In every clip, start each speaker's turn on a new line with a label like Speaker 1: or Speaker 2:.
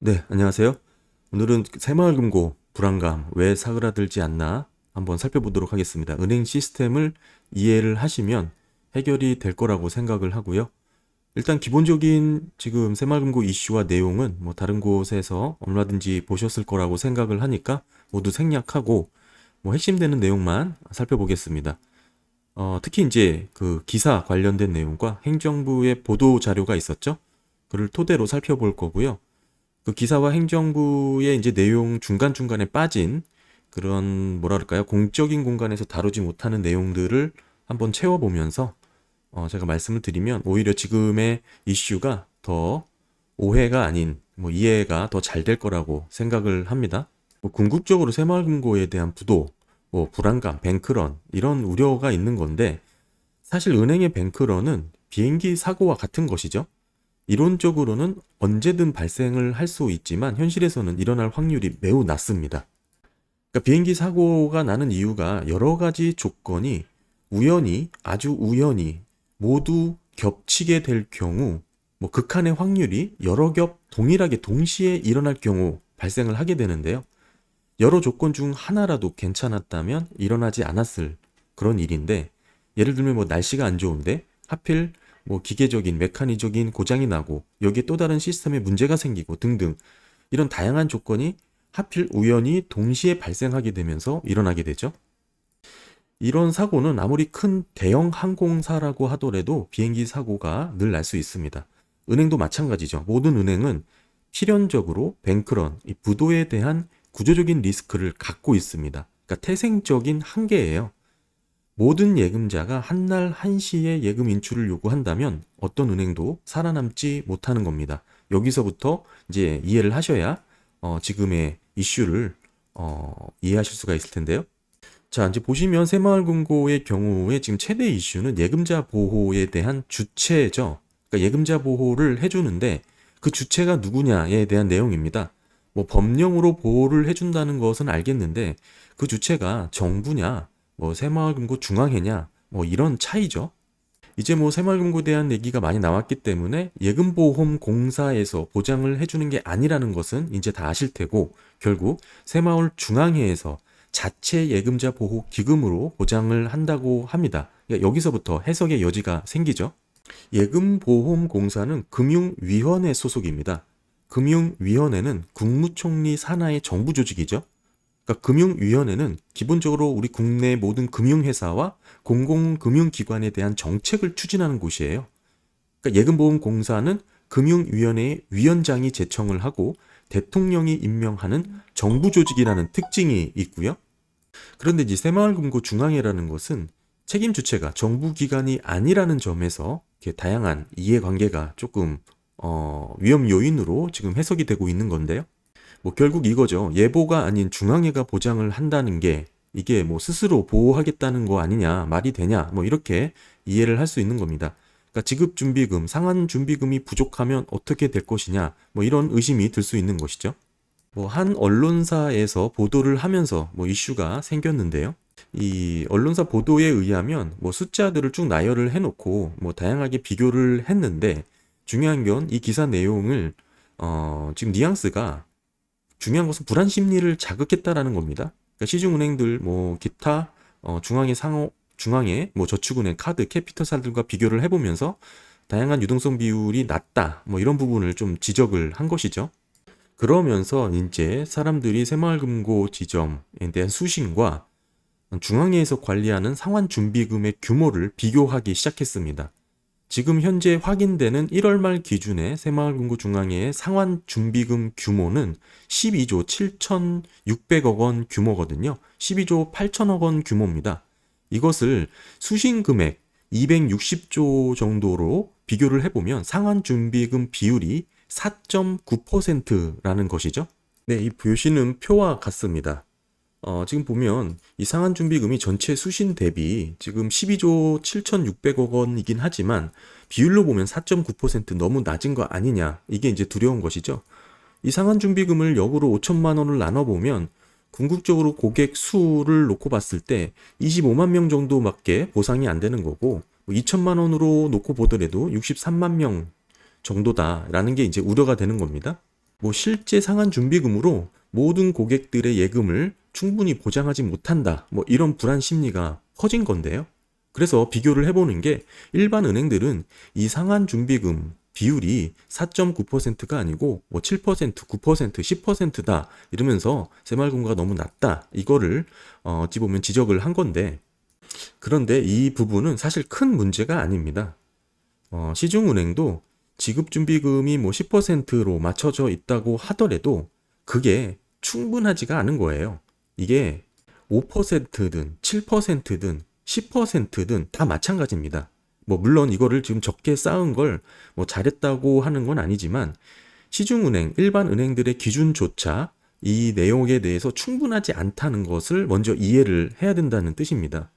Speaker 1: 네, 안녕하세요. 오늘은 새마을금고 불안감 왜 사그라들지 않나 한번 살펴보도록 하겠습니다. 은행 시스템을 이해를 하시면 해결이 될 거라고 생각을 하고요. 일단 기본적인 지금 새마을금고 이슈와 내용은 뭐 다른 곳에서 얼마든지 보셨을 거라고 생각을 하니까 모두 생략하고 뭐 핵심되는 내용만 살펴보겠습니다. 어, 특히 이제 그 기사 관련된 내용과 행정부의 보도 자료가 있었죠. 그를 토대로 살펴볼 거고요. 그 기사와 행정부의 이제 내용 중간중간에 빠진 그런 뭐라 그럴까요? 공적인 공간에서 다루지 못하는 내용들을 한번 채워보면서 어, 제가 말씀을 드리면 오히려 지금의 이슈가 더 오해가 아닌 뭐 이해가 더 잘 될 거라고 생각을 합니다. 뭐 궁극적으로 새마을금고에 대한 부도, 뭐 불안감, 뱅크런 이런 우려가 있는 건데 사실 은행의 뱅크런은 비행기 사고와 같은 것이죠. 이론적으로는 언제든 발생을 할 수 있지만 현실에서는 일어날 확률이 매우 낮습니다. 그러니까 비행기 사고가 나는 이유가 여러 가지 조건이 우연히 아주 우연히 모두 겹치게 될 경우 뭐 극한의 확률이 여러 겹 동일하게 동시에 일어날 경우 발생을 하게 되는데요. 여러 조건 중 하나라도 괜찮았다면 일어나지 않았을 그런 일인데 예를 들면 뭐 날씨가 안 좋은데 하필 뭐 기계적인 메카니적인 고장이 나고 여기에 또 다른 시스템에 문제가 생기고 등등 이런 다양한 조건이 하필 우연히 동시에 발생하게 되면서 일어나게 되죠. 이런 사고는 아무리 큰 대형 항공사라고 하더라도 비행기 사고가 늘 날 수 있습니다. 은행도 마찬가지죠. 모든 은행은 필연적으로 뱅크런, 이 부도에 대한 구조적인 리스크를 갖고 있습니다. 그러니까 태생적인 한계예요. 모든 예금자가 한 날 한시에 예금 인출을 요구한다면 어떤 은행도 살아남지 못하는 겁니다. 여기서부터 이제 이해를 하셔야 어, 지금의 이슈를 어, 이해하실 수가 있을 텐데요. 자, 이제 보시면 새마을금고의 경우에 지금 최대 이슈는 예금자 보호에 대한 주체죠. 그러니까 예금자 보호를 해주는데 그 주체가 누구냐에 대한 내용입니다. 뭐 법령으로 보호를 해준다는 것은 알겠는데 그 주체가 정부냐, 뭐 새마을금고 중앙회냐, 뭐 이런 차이죠. 이제 뭐 새마을금고에 대한 얘기가 많이 나왔기 때문에 예금보험 공사에서 보장을 해주는 게 아니라는 것은 이제 다 아실 테고 결국 새마을 중앙회에서 자체 예금자 보호 기금으로 보장을 한다고 합니다. 그러니까 여기서부터 해석의 여지가 생기죠. 예금보험공사는 금융위원회 소속입니다. 금융위원회는 국무총리 산하의 정부 조직이죠. 그러니까 금융위원회는 기본적으로 우리 국내 모든 금융회사와 공공금융기관에 대한 정책을 추진하는 곳이에요. 그러니까 예금보험공사는 금융위원회의 위원장이 제청을 하고 대통령이 임명하는 정부 조직이라는 특징이 있고요. 그런데 이제 새마을금고 중앙회라는 것은 책임 주체가 정부 기관이 아니라는 점에서 다양한 이해관계가 조금 어, 위험 요인으로 지금 해석이 되고 있는 건데요. 뭐 결국 이거죠. 예보가 아닌 중앙회가 보장을 한다는 게 이게 뭐 스스로 보호하겠다는 거 아니냐, 말이 되냐, 뭐 이렇게 이해를 할 수 있는 겁니다. 그러니까 지급 준비금, 상환 준비금이 부족하면 어떻게 될 것이냐, 뭐 이런 의심이 들 수 있는 것이죠. 뭐 한 언론사에서 보도를 하면서 뭐 이슈가 생겼는데요. 이 언론사 보도에 의하면 뭐 숫자들을 쭉 나열을 해놓고 뭐 다양하게 비교를 했는데 중요한 건 이 기사 내용을 어 지금 뉘앙스가 중요한 것은 불안 심리를 자극했다라는 겁니다. 그러니까 시중은행들 뭐 기타 어 중앙의 상호 중앙의 뭐 저축은행 카드 캐피털사들과 비교를 해보면서 다양한 유동성 비율이 낮다 뭐 이런 부분을 좀 지적을 한 것이죠. 그러면서 이제 사람들이 새마을금고 지점에 대한 수신과 중앙회에서 관리하는 상환 준비금의 규모를 비교하기 시작했습니다. 지금 현재 확인되는 1월 말 기준의 새마을금고 중앙회의 상환 준비금 규모는 12조 7,600억 원 규모거든요. 12조 8천억 원 규모입니다. 이것을 수신 금액 260조 정도로 비교를 해보면 상환 준비금 비율이 4.9%라는 것이죠. 네, 이 표시는 표와 같습니다. 어, 지금 보면 이 상환 준비금이 전체 수신 대비 지금 12조 7,600억 원이긴 하지만 비율로 보면 4.9% 너무 낮은 거 아니냐. 이게 이제 두려운 것이죠. 이 상환 준비금을 역으로 5천만 원을 나눠 보면 궁극적으로 고객 수를 놓고 봤을 때 25만 명 정도밖에 보상이 안 되는 거고 2천만 뭐 원으로 놓고 보더라도 63만 명 정도다라는 게 이제 우려가 되는 겁니다. 뭐 실제 상한 준비금으로 모든 고객들의 예금을 충분히 보장하지 못한다. 뭐 이런 불안 심리가 커진 건데요. 그래서 비교를 해보는 게 일반 은행들은 이 상한 준비금 비율이 4.9%가 아니고 뭐 7%, 9%, 10%다 이러면서 새마을금고가 너무 낮다 이거를 어, 어찌 보면 지적을 한 건데 그런데 이 부분은 사실 큰 문제가 아닙니다. 어, 시중은행도 지급준비금이 뭐 10%로 맞춰져 있다고 하더라도 그게 충분하지가 않은 거예요. 이게 5%든 7%든 10%든 다 마찬가지입니다. 뭐 물론 이거를 지금 적게 쌓은 걸 뭐 잘했다고 하는 건 아니지만 시중은행, 일반 은행들의 기준조차 이 내용에 대해서 충분하지 않다는 것을 먼저 이해를 해야 된다는 뜻입니다.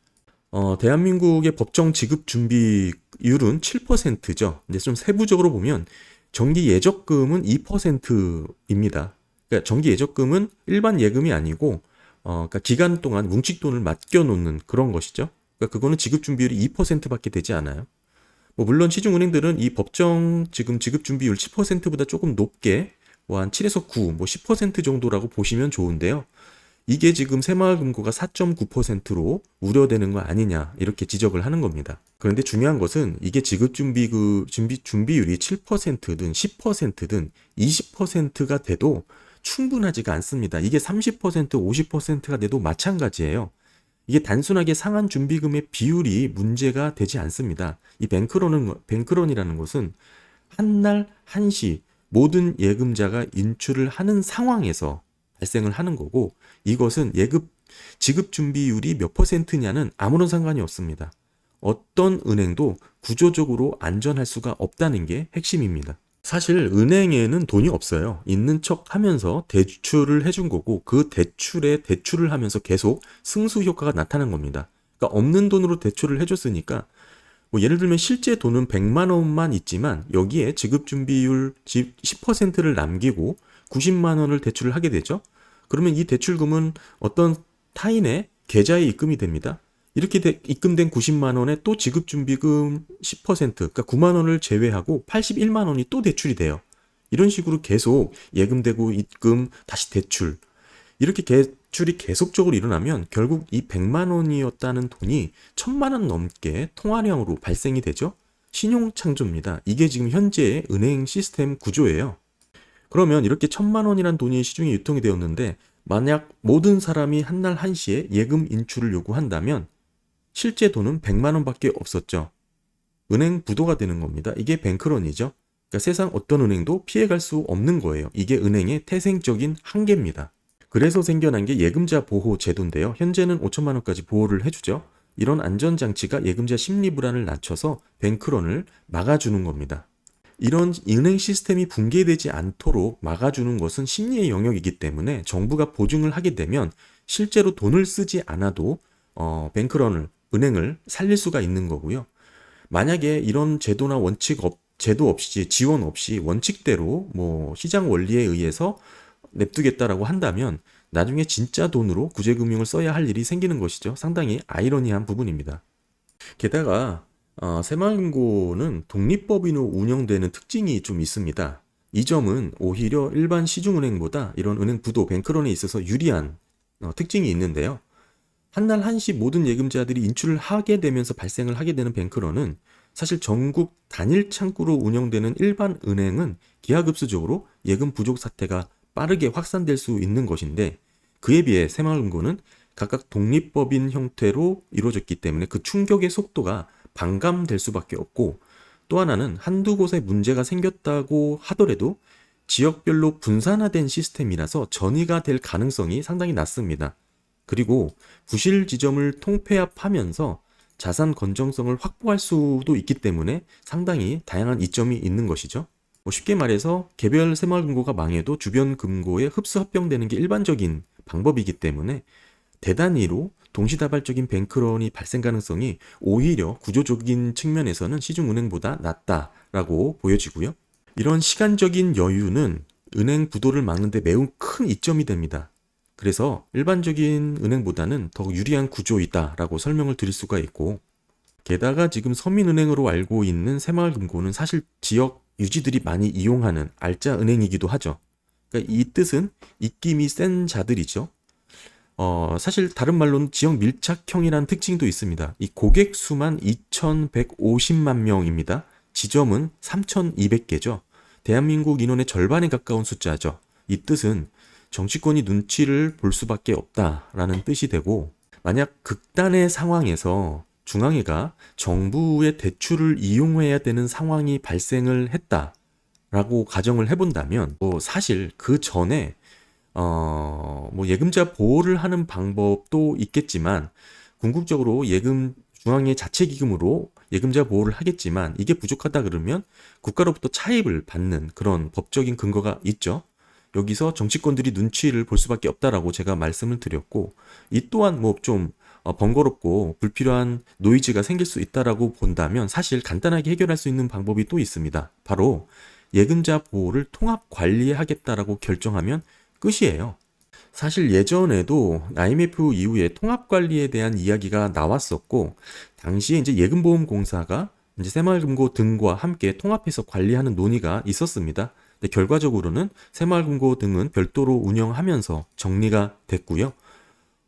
Speaker 1: 어, 대한민국의 법정 지급 준비율은 7%죠. 근데 좀 세부적으로 보면 정기 예적금은 2%입니다. 그러니까 정기 예적금은 일반 예금이 아니고 어, 그러니까 기간 동안 뭉칫 돈을 맡겨 놓는 그런 것이죠. 그러니까 그거는 지급 준비율이 2%밖에 되지 않아요. 뭐 물론 시중은행들은 이 법정 지금 지급 준비율 10%보다 조금 높게 뭐 한 7에서 9, 뭐 10% 정도라고 보시면 좋은데요. 이게 지금 새마을금고가 4.9%로 우려되는 거 아니냐 이렇게 지적을 하는 겁니다. 그런데 중요한 것은 이게 지급 준비 그 준비 준비율이 7%든 10%든 20%가 돼도 충분하지가 않습니다. 이게 30% 50%가 돼도 마찬가지예요. 이게 단순하게 상한 준비금의 비율이 문제가 되지 않습니다. 이 뱅크론은 뱅크론이라는 것은 한 날 한시 모든 예금자가 인출을 하는 상황에서 발생을 하는 거고 이것은 예급 지급 준비율이 몇 퍼센트냐는 아무런 상관이 없습니다. 어떤 은행도 구조적으로 안전할 수가 없다는 게 핵심입니다. 사실 은행에는 돈이 없어요. 있는 척 하면서 대출을 해준 거고 그 대출에 대출을 하면서 계속 승수 효과가 나타난 겁니다. 그러니까 없는 돈으로 대출을 해줬으니까 뭐 예를 들면 실제 돈은 100만 원만 있지만 여기에 지급 준비율 10%를 남기고 90만 원을 대출을 하게 되죠. 그러면 이 대출금은 어떤 타인의 계좌에 입금이 됩니다. 이렇게 돼- 입금된 90만 원에 또 지급 준비금 10% 그러니까 9만 원을 제외하고 81만 원이 또 대출이 돼요. 이런 식으로 계속 예금되고 입금 다시 대출 이렇게 대출이 계속적으로 일어나면 결국 이 100만 원이었다는 돈이 1000만 원 넘게 통화량으로 발생이 되죠. 신용 창조입니다. 이게 지금 현재의 은행 시스템 구조예요. 그러면 이렇게 천만 원이란 돈이 시중에 유통이 되었는데 만약 모든 사람이 한날 한시에 예금 인출을 요구한다면 실제 돈은 100만 원밖에 없었죠. 은행 부도가 되는 겁니다. 이게 뱅크런이죠. 그러니까 세상 어떤 은행도 피해갈 수 없는 거예요. 이게 은행의 태생적인 한계입니다. 그래서 생겨난 게 예금자 보호 제도인데요. 현재는 5천만 원까지 보호를 해주죠. 이런 안전장치가 예금자 심리 불안을 낮춰서 뱅크런을 막아주는 겁니다. 이런 은행 시스템이 붕괴되지 않도록 막아주는 것은 심리의 영역이기 때문에 정부가 보증을 하게 되면 실제로 돈을 쓰지 않아도 어, 뱅크런을 은행을 살릴 수가 있는 거고요. 만약에 이런 제도나 원칙 없, 제도 없이 지원 없이 원칙대로 뭐 시장 원리에 의해서 냅두겠다라고 한다면 나중에 진짜 돈으로 구제금융을 써야 할 일이 생기는 것이죠. 상당히 아이러니한 부분입니다. 게다가 어, 새마을금고는 독립법인으로 운영되는 특징이 좀 있습니다. 이 점은 오히려 일반 시중은행보다 이런 은행 부도 뱅크런에 있어서 유리한 어, 특징이 있는데요. 한날 한시 모든 예금자들이 인출을 하게 되면서 발생을 하게 되는 뱅크런은 사실 전국 단일 창구로 운영되는 일반 은행은 기하급수적으로 예금 부족 사태가 빠르게 확산될 수 있는 것인데 그에 비해 새마을금고는 각각 독립법인 형태로 이루어졌기 때문에 그 충격의 속도가 반감될 수밖에 없고 또 하나는 한두 곳에 문제가 생겼다고 하더라도 지역별로 분산화된 시스템이라서 전이가 될 가능성이 상당히 낮습니다. 그리고 부실 지점을 통폐합하면서 자산 건정성을 확보할 수도 있기 때문에 상당히 다양한 이점이 있는 것이죠. 뭐 쉽게 말해서 개별 새마을금고가 망해도 주변 금고에 흡수 합병되는 게 일반적인 방법이기 때문에 대단위로 동시다발적인 뱅크런이 발생 가능성이 오히려 구조적인 측면에서는 시중은행보다 낮다라고 보여지고요. 이런 시간적인 여유는 은행 부도를 막는데 매우 큰 이점이 됩니다. 그래서 일반적인 은행보다는 더 유리한 구조이다라고 설명을 드릴 수가 있고 게다가 지금 서민은행으로 알고 있는 새마을금고는 사실 지역 유지들이 많이 이용하는 알짜 은행이기도 하죠. 그러니까 이 뜻은 입김이 센 자들이죠. 어, 사실 다른 말로는 지역 밀착형이라는 특징도 있습니다. 이 고객 수만 2,150만 명입니다. 지점은 3,200개죠. 대한민국 인원의 절반에 가까운 숫자죠. 이 뜻은 정치권이 눈치를 볼 수밖에 없다라는 뜻이 되고 만약 극단의 상황에서 중앙회가 정부의 대출을 이용해야 되는 상황이 발생을 했다라고 가정을 해본다면 뭐 사실 그 전에 어, 뭐 예금자 보호를 하는 방법도 있겠지만 궁극적으로 예금 중앙의 자체 기금으로 예금자 보호를 하겠지만 이게 부족하다 그러면 국가로부터 차입을 받는 그런 법적인 근거가 있죠. 여기서 정치권들이 눈치를 볼 수밖에 없다라고 제가 말씀을 드렸고 이 또한 뭐 좀 번거롭고 불필요한 노이즈가 생길 수 있다라고 본다면 사실 간단하게 해결할 수 있는 방법이 또 있습니다. 바로 예금자 보호를 통합 관리하겠다라고 결정하면 끝이에요. 사실 예전에도 IMF 이후에 통합 관리에 대한 이야기가 나왔었고 당시에 이제 예금보험공사가 이제 새마을금고 등과 함께 통합해서 관리하는 논의가 있었습니다. 근데 결과적으로는 새마을금고 등은 별도로 운영하면서 정리가 됐고요.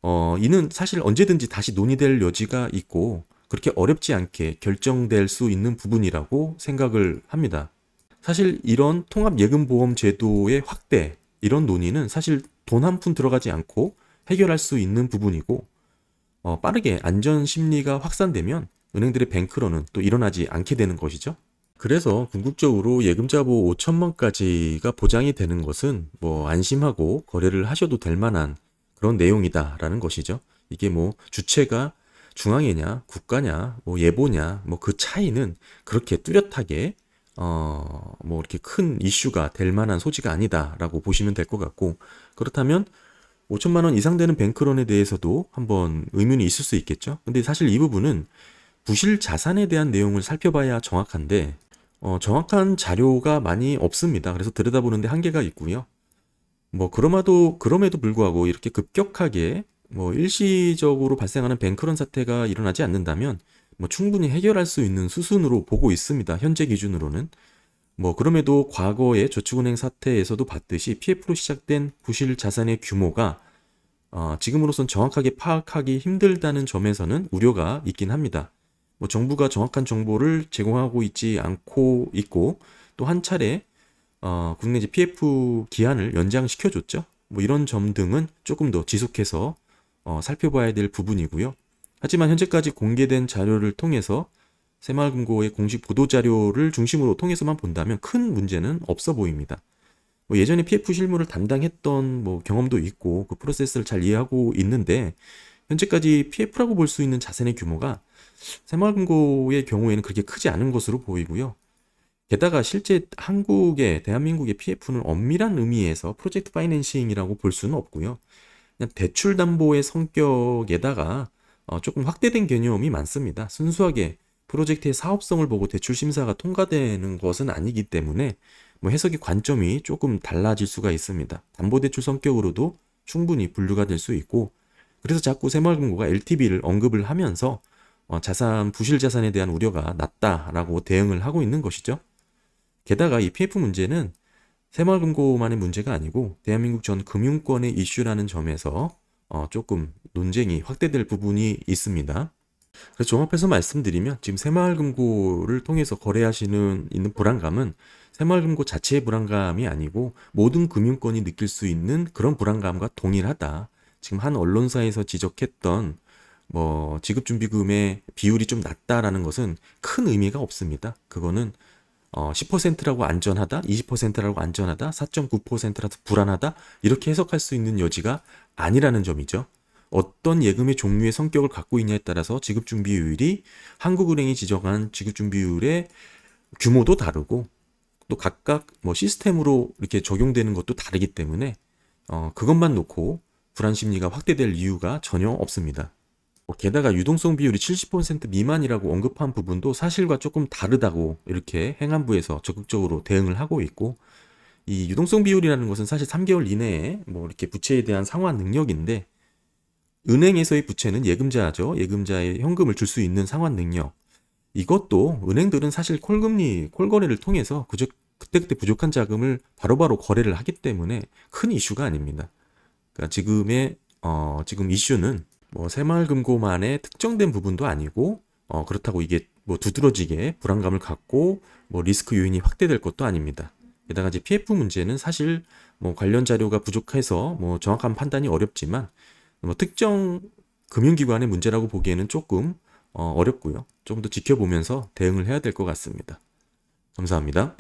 Speaker 1: 어, 이는 사실 언제든지 다시 논의될 여지가 있고 그렇게 어렵지 않게 결정될 수 있는 부분이라고 생각을 합니다. 사실 이런 통합예금보험 제도의 확대 이런 논의는 사실 돈 한 푼 들어가지 않고 해결할 수 있는 부분이고 어, 빠르게 안전 심리가 확산되면 은행들의 뱅크런은 또 일어나지 않게 되는 것이죠. 그래서 궁극적으로 예금자 보호 5천만까지가 보장이 되는 것은 뭐 안심하고 거래를 하셔도 될 만한 그런 내용이다라는 것이죠. 이게 뭐 주체가 중앙이냐, 국가냐, 뭐 예보냐, 뭐 그 차이는 그렇게 뚜렷하게 어, 뭐 이렇게 큰 이슈가 될 만한 소지가 아니다라고 보시면 될 것 같고 그렇다면 5천만 원 이상 되는 뱅크론에 대해서도 한번 의문이 있을 수 있겠죠. 근데 사실 이 부분은 부실 자산에 대한 내용을 살펴봐야 정확한데 어, 정확한 자료가 많이 없습니다. 그래서 들여다보는데 한계가 있고요. 뭐 그럼에도 그럼에도 불구하고 이렇게 급격하게 뭐 일시적으로 발생하는 뱅크런 사태가 일어나지 않는다면 뭐 충분히 해결할 수 있는 수순으로 보고 있습니다. 현재 기준으로는. 뭐 그럼에도 과거의 저축은행 사태에서도 봤듯이 PF로 시작된 부실 자산의 규모가 어, 지금으로선 정확하게 파악하기 힘들다는 점에서는 우려가 있긴 합니다. 뭐 정부가 정확한 정보를 제공하고 있지 않고 있고 또 한 차례 어, 국내 이제 PF 기한을 연장시켜줬죠. 뭐 이런 점 등은 조금 더 지속해서 어, 살펴봐야 될 부분이고요. 하지만 현재까지 공개된 자료를 통해서 새마을금고의 공식 보도 자료를 중심으로 통해서만 본다면 큰 문제는 없어 보입니다. 뭐 예전에 PF 실무를 담당했던 뭐 경험도 있고 그 프로세스를 잘 이해하고 있는데 현재까지 PF라고 볼 수 있는 자산의 규모가 새마을금고의 경우에는 그렇게 크지 않은 것으로 보이고요. 게다가 실제 한국의 대한민국의 PF는 엄밀한 의미에서 프로젝트 파이낸싱이라고 볼 수는 없고요. 그냥 대출 담보의 성격에다가 어, 조금 확대된 개념이 많습니다. 순수하게 프로젝트의 사업성을 보고 대출 심사가 통과되는 것은 아니기 때문에 뭐 해석의 관점이 조금 달라질 수가 있습니다. 담보대출 성격으로도 충분히 분류가 될 수 있고 그래서 자꾸 새마을금고가 LTV를 언급을 하면서 어, 자산 부실 자산에 대한 우려가 낮다라고 대응을 하고 있는 것이죠. 게다가 이 PF 문제는 새마을금고만의 문제가 아니고 대한민국 전 금융권의 이슈라는 점에서 어, 조금 논쟁이 확대될 부분이 있습니다. 그래서 종합해서 말씀드리면 지금 새마을금고를 통해서 거래하시는 있는 불안감은 새마을금고 자체의 불안감이 아니고 모든 금융권이 느낄 수 있는 그런 불안감과 동일하다. 지금 한 언론사에서 지적했던 뭐 지급준비금의 비율이 좀 낮다라는 것은 큰 의미가 없습니다. 그거는 어 10%라고 안전하다, 20%라고 안전하다, 4.9%라도 불안하다 이렇게 해석할 수 있는 여지가 아니라는 점이죠. 어떤 예금의 종류의 성격을 갖고 있냐에 따라서 지급준비율이 한국은행이 지정한 지급준비율의 규모도 다르고 또 각각 뭐 시스템으로 이렇게 적용되는 것도 다르기 때문에 어, 그것만 놓고 불안 심리가 확대될 이유가 전혀 없습니다. 뭐 게다가 유동성 비율이 70% 미만이라고 언급한 부분도 사실과 조금 다르다고 이렇게 행안부에서 적극적으로 대응을 하고 있고 이 유동성 비율이라는 것은 사실 3개월 이내에 뭐 이렇게 부채에 대한 상환 능력인데 은행에서의 부채는 예금자죠. 예금자의 현금을 줄 수 있는 상환 능력. 이것도 은행들은 사실 콜금리, 콜거래를 통해서 그저 그때그때 부족한 자금을 바로바로 거래를 하기 때문에 큰 이슈가 아닙니다. 그러니까 지금의 어, 지금 이슈는 뭐 새마을금고만의 특정된 부분도 아니고 어, 그렇다고 이게 뭐 두드러지게 불안감을 갖고 뭐 리스크 요인이 확대될 것도 아닙니다. 게다가 이제 PF 문제는 사실 뭐 관련 자료가 부족해서 뭐 정확한 판단이 어렵지만 뭐 특정 금융기관의 문제라고 보기에는 조금 어, 어렵고요. 좀더 지켜보면서 대응을 해야 될 것 같습니다. 감사합니다.